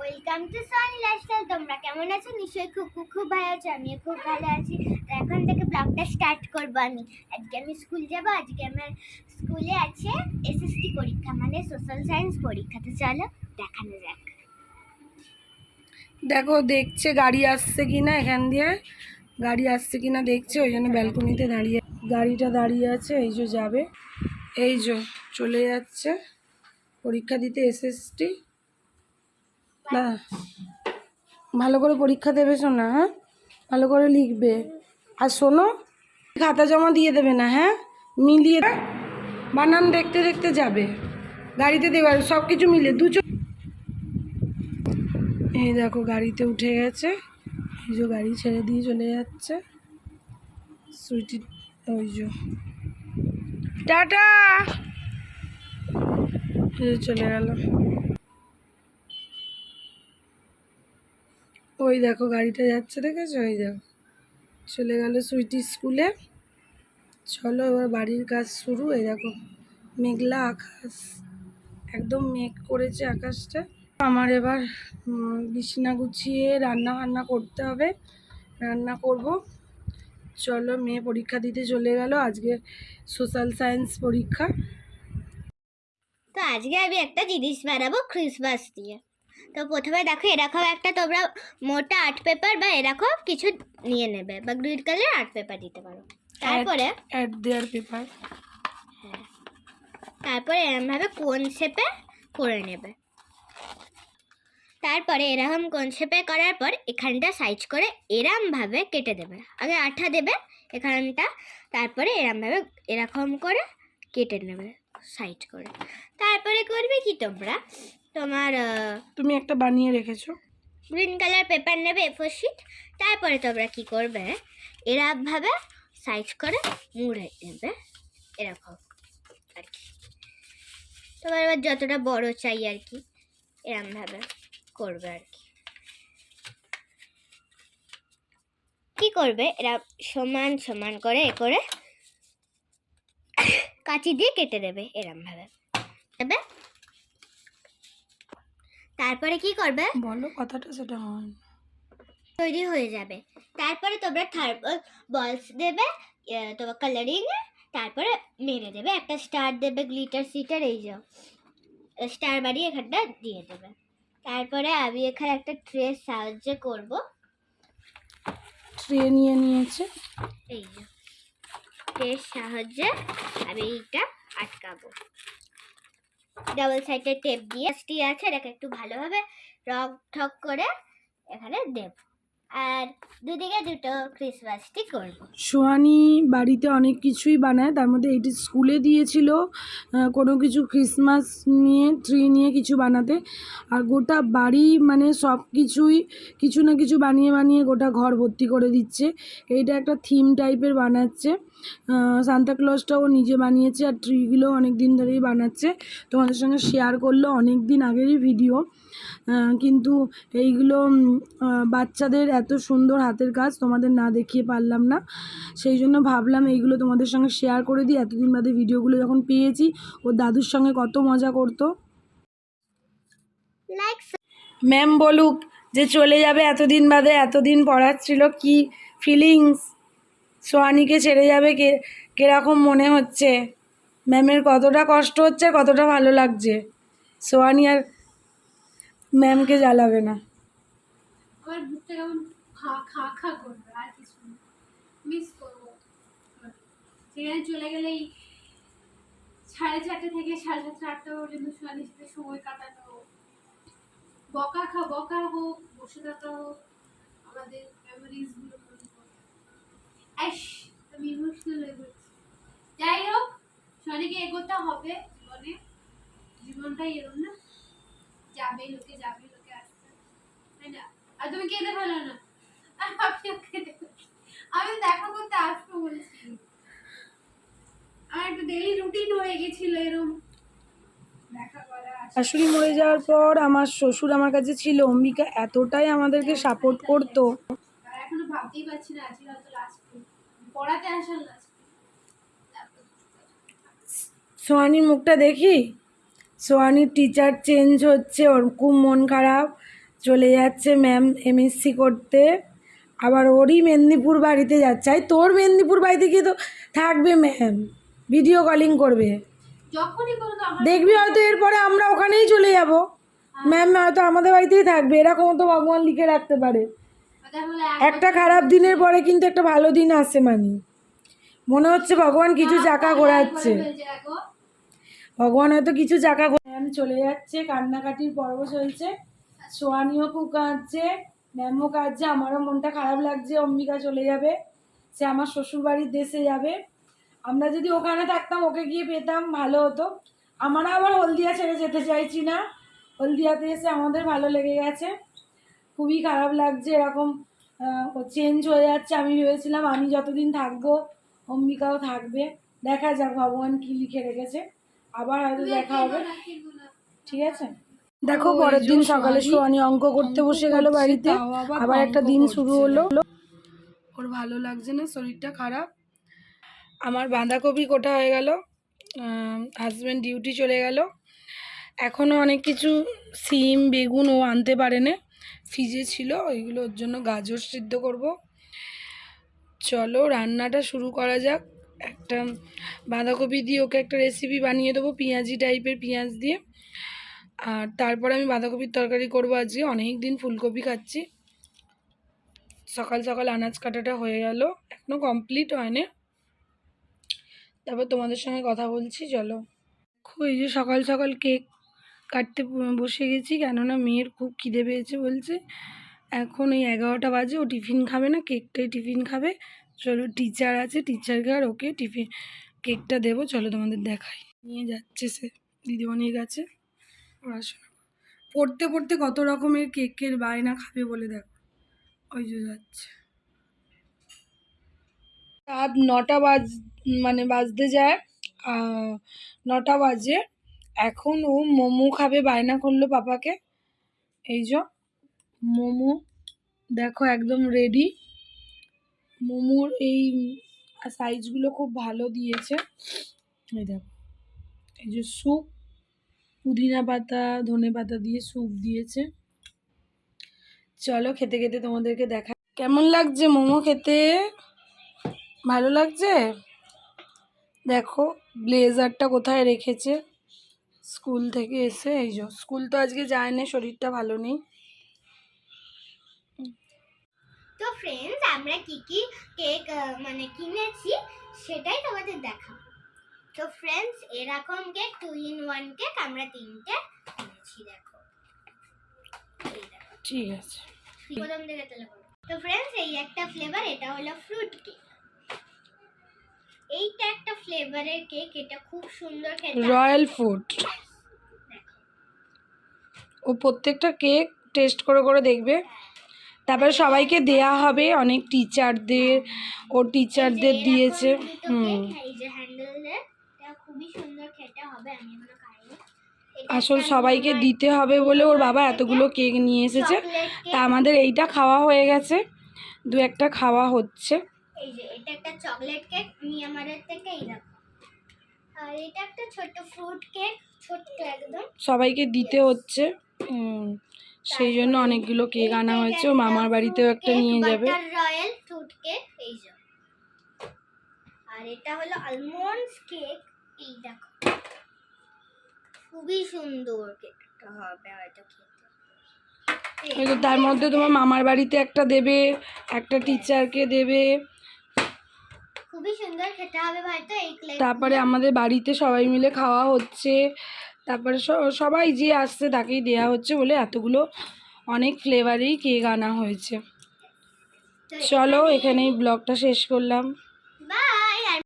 Welcome to Sunny lifestyle তোমরা কেমন আছো? নিশ্চয়ই খুব খুব খুব ভালো আছো। আমিও খুব ভালো আছি। এখন থেকে ব্লগটা স্টার্ট করব আমি। আজকে আমি স্কুল যাব। আজকে আমার স্কুলে আছে এসএসটি পরীক্ষা মানে সোশ্যাল সায়েন্স পরীক্ষা। তো চলো দেখানো যাক। দেখো, দেখছে গাড়ি আসছে কি না এখান দিয়ে। গাড়ি আসছে কি না দেখছে, ওই জন্য ব্যালকনিতে দাঁড়িয়ে গাড়িটা দাঁড়িয়ে আছে, এই যে যাবে। এই যে চলে যাচ্ছে। পরীক্ষা দিতে এসএসটি ভালো করে পরীক্ষা দেবে শোনা হ্যাঁ? ভালো করে লিখবে। আর শোনো, খাতা জমা দিয়ে দেবে না হ্যাঁ? মিলিয়ে বানান দেখতে দেখতে যাবে। গাড়িতে দেবে সব কিছু মিলে দু এই দেখো, গাড়িতে উঠে গেছে। এই যে গাড়ি ছেড়ে দিয়ে চলে যাচ্ছে। সুইটি ওই যে। টাটা! চলে গেল। ওই দেখো গাড়িটা যাচ্ছে, দেখেছ? ওই দেখো। চলে গেল সুইটি স্কুলে। চলো এবার বাড়ির কাজ শুরু। এই দেখো, মেঘলা আকাশ। একদম মেঘ করেছে আকাশটা। আমার এবার বিছানা গুছিয়ে রান্না বান্না করতে হবে। রান্না করব। চলো, মেয়ে পরীক্ষা দিতে চলে গেল। আজকে সোশ্যাল সায়েন্স পরীক্ষা। তো আজকে আমি একটা জিনিস বানাবো ক্রিসমাস দিয়ে। তো প্রথমে দেখো এরকম একটা তোমরা মোটা আর্ট পেপার বা এরকম কিছু নিয়ে নেবে বা গ্রিন কালার আর্ট পেপার দিতে পারো। তারপরে অ্যাড দেয়ার পেপার। তারপরে এরমভাবে কোন শেপে করে নেবে। তারপরে এরকম কোন শেপে করার পর এখানটা সাইজ করে এরমভাবে কেটে দেবে। আগে আঠা দেবে এখানটা তারপরে এরমভাবে এরকম করে কেটে নেবে সাইজ করে। তারপরে করবে কি তোমরা? তোমার তুমি একটা বানিয়ে রেখেছো। গ্রিন কালার পেপার নেবে এফোর শিট তারপরে তোমরা কি করবে এরকমভাবে সাইজ করে মুড়ে নেবে এরকম আর কি তোমার এবার যতটা বড় চাই আর কি এরকমভাবে করবে আর কি কি করবে এরা সমান সমান করে এ করে কাঁচি দিয়ে কেটে দেবে এরমভাবে দেবে? তারপরে কি করবে? বলো কথাটা সেটা হয় তৈরি হয়ে যাবে। তারপরে তোমরা থার্মাল বলস দেবে তোমার কালারিং তারপরে মেরে দেবে। একটা স্টার দেবে গ্লিটার সিটার এই যে। স্টার বাড়িয়ে এখানটা দিয়ে দেবে। তারপরে আমি এখানে একটা ট্রে সাহায্য করব। ট্রে নিয়ে নিয়েছে। এই যে। ট্রের সাহায্যে আমি এইটা আটকাবো। ডাবল সাইডের টেপ দিয়ে স্টি আছে, এটাকে একটু ভালোভাবে রং ঠক করে এখানে দেব। আর দুদিকে দুটো ক্রিসমাস ট্রি করব। সোহানি বাড়িতে অনেক কিছুই বানায়, তার মধ্যে এটি স্কুলে দিয়েছিল কোনো কিছু ক্রিসমাস নিয়ে ট্রি নিয়ে কিছু বানাতে। আর গোটা বাড়ি মানে সব কিছুই কিছু না কিছু বানিয়ে বানিয়ে গোটা ঘর ভর্তি করে দিচ্ছে। এইটা একটা থিম টাইপের বানাচ্ছে। সান্তাক্লজটাও নিজে বানিয়েছে আর ট্রিগুলো অনেক দিন ধরেই বানাচ্ছে। তোমাদের সঙ্গে শেয়ার করল অনেক দিন আগেরই ভিডিও কিন্তু এইগুলো বাচ্চাদের এত সুন্দর হাতের কাজ তোমাদের না দেখিয়ে পারলাম না। সেই জন্য ভাবলাম এইগুলো তোমাদের সঙ্গে শেয়ার করে দিই। এতদিন বাদে ভিডিওগুলো যখন পেয়েছি ওর দাদুর সঙ্গে কত মজা করতো। ম্যাম বলুক যে চলে যাবে এতদিন বাদে এতদিন পড়াচ্ছিল কি ফিলিংস সোয়ানিকে ছেড়ে যাবে কে, কীরকম মনে হচ্ছে? ম্যামের কতটা কষ্ট হচ্ছে, কতটা ভালো লাগছে? সোয়ানি আর ম্যামকে জ্বালাবে না। চলে গেলেই সাড়ে চারটে থেকে সাড়ে সাতটা, আটটা পর্যন্ত সোয়ালির সাথে সময় কাটানো বকা খা বকা হোক, বসে থাকা হোক। আমাদেরগুলো অ্যাশ আমি ইমোশনাল হয়ে পড়ছি। যাই হোক সোয়ালিকে এগোতে হবে জীবনে। জীবনটাই এরম না। যাবে লোকে যাবে লোকে আসবে তাই না? আর তুমি কেঁদে ফেলো না। আর কেঁদে আমি দেখা করতে আসব বলছি। আমার একটা ডেলি রুটিন হয়ে গেছিল এরকম দেখা করা আসা। শাশুড়ি মরে যাওয়ার পর আমার শ্বশুর আমার কাছে ছিল অম্বিকা এতটাই আমাদেরকে সাপোর্ট করতো। আর এখনও ভাবতেই পারছি না আজকে পড়াতে লাস্ট সোয়ানির মুখটা দেখি? সোয়ানির টিচার চেঞ্জ হচ্ছে ওর খুব মন খারাপ চলে যাচ্ছে ম্যাম এমএসসি করতে। আবার ওরই মেদিনীপুর বাড়িতে যাচ্ছে। আর তোর মেদিনীপুর বাড়িতে গিয়ে তো থাকবে ম্যাম ভিডিও কলিং করবে। দেখবি হয়তো এরপরে আমরা ওখানেই চলে যাব। ম্যাম হয়তো আমাদের বাড়িতেই থাকবে এরকম তো ভগবান লিখে রাখতে পারে। একটা খারাপ দিনের পরে কিন্তু একটা ভালো দিন আসে মানে। মনে হচ্ছে ভগবান কিছু চাকা ঘোরাচ্ছে। ভগবান হয়তো কিছু চাকা ম্যাম চলে যাচ্ছে কান্নাকাটির পর্ব চলছে সোয়ানিও খুব কাঁদছে ম্যামও কাঁদছে আমারও মনটা খারাপ লাগছে অম্বিকা চলে যাবে সে আমার শ্বশুর বাড়ির দেশে যাবে। আমরা যদি ওখানে থাকতাম ওকে গিয়ে পেতাম ভালো হতো। আমরা আবার হলদিয়া ছেড়ে যেতে চাইছি না। হলদিয়াতে এসে আমাদের ভালো লেগে গেছে। খুবই খারাপ লাগছে এরকম চেঞ্জ হয়ে যাচ্ছে। আমি ভেবেছিলাম আমি যতদিন থাকব অম্বিকাও থাকবে। দেখা যাক ভগবান কি লিখে রেখেছে। আবার হয়তো দেখা হবে। ঠিক আছে? দেখো পরের দিন সকালে সোয়ানি অঙ্ক করতে বসে গেল বাড়িতে। আবার একটা দিন শুরু হলো। ওর ভালো লাগছে না শরীরটা খারাপ। আমার বাঁধাকপি কোটা হয়ে গেল। হাজব্যান্ড ডিউটি চলে গেল। এখনও অনেক কিছু সিম বেগুন ও আনতে পারে না ফ্রিজে ছিল, ওইগুলো ওর জন্য গাজর সিদ্ধ করব। চলো রান্নাটা শুরু করা যাক। একটা বাঁধাকপি দিয়ে ওকে একটা রেসিপি বানিয়ে দেবো, পেঁয়াজি টাইপের পেঁয়াজ দিয়ে। আর তারপরে আমি বাঁধাকপির তরকারি করব আজকে অনেক দিন ফুলকপি খাচ্ছি। সকাল সকাল আনাজ কাটাটা হয়ে গেল এখনও কমপ্লিট হয়নি। তারপর তোমাদের সঙ্গে কথা বলছি, চলো। দেখো, এই যে সকাল সকাল কেক কাটতে বসে গেছি কেননা মেয়ের খুব খিদে পেয়েছে বলছে। এখন এই এগারোটা বাজে, ও টিফিন খাবে না, কেকটাই টিফিন খাবে। চলো টিচার আছে টিচারকে আর ওকে টিফিন, কেকটা দেবো, চলো তোমাদের দেখাই। নিয়ে যাচ্ছে সে, দিদিমণির কাছে। পড়াশোনা পড়তে পড়তে কত রকমের কেকের বায়না খাবে বলে দেখো। ওই যে যাচ্ছে। রাত নটা বাজ মানে বাজতে যায় নটা বাজে। এখন ও মোমো খাবে, বায়না করল পাপাকে। এই যে, মোমো, দেখো একদম রেডি মোমোর এই সাইজগুলো খুব ভালো দিয়েছে। এই দেখো, এই যে স্যুপ পুদিনা পাতা, ধনে পাতা দিয়ে স্যুপ দিয়েছে। চলো খেতে খেতে তোমাদেরকে দেখা। কেমন লাগছে মোমো খেতে? ভালো লাগছে? দেখো, ব্লেজারটা কোথায় রেখেছে? স্কুল থেকে এসে এই যে স্কুল তো আজকে যায় না শরীরটা ভালো নেই। তো ফ্রেন্ডস আমরা কি কি কেক মানে কিনেছি সেটাই তোমাদের দেখাবো। তো ফ্রেন্ডস এরকম cake two in one cake আমরা তিনটে কিনেছি দেখো। ঠিক আছে। প্রথম থেকে তো ফ্রেন্ডস এই একটা ফ্লেভার এটা হলো ফ্রুট কেক এইটা একটা ফ্লেভারের কেক এটা খুব সুন্দর খেতে। রয়্যাল ফুড ও প্রত্যেকটা কেক টেস্ট করে করে দেখবে। তারপরে সবাইকে দেয়া হবে অনেক টিচারদের ও টিচারদের দিয়েছে। হুম। আসল সবাইকে দিতে হবে বলে ওর বাবা এতগুলো কেক নিয়ে এসেছে। তা আমাদের এইটা খাওয়া হয়ে গেছে। দু একটা খাওয়া হচ্ছে। এই যে এটা একটা চকলেট কেক মিয়ামারের থেকে এই দেখো। আর এটা একটা ছোট ফ্রুট কেক ছোট্ট একদম। সবাইকে দিতে হচ্ছে সেই জন্য অনেকগুলো কেক আনা হয়েছে ও মামার বাড়িতেও একটা নিয়ে যাবে। রয়্যাল ফ্রুট কেক এই যে। আর এটা হলো আলমন্ডস কেক এই দেখো। খুবই সুন্দর কেকটা হবে হয়তো খেতে। তার মধ্যে তোমার মামার বাড়িতে একটা দেবে একটা টিচারকে দেবে খুবই সুন্দর খেতে হবে হয়তো এই তারপরে আমাদের বাড়িতে সবাই মিলে খাওয়া হচ্ছে। তারপরে সবাই যে আসছে তাকেই দেয়া হচ্ছে বলে এতগুলো অনেক ফ্লেভারেই কেক আনা হয়েছে। চলো এখানেই ব্লগটা শেষ করলাম।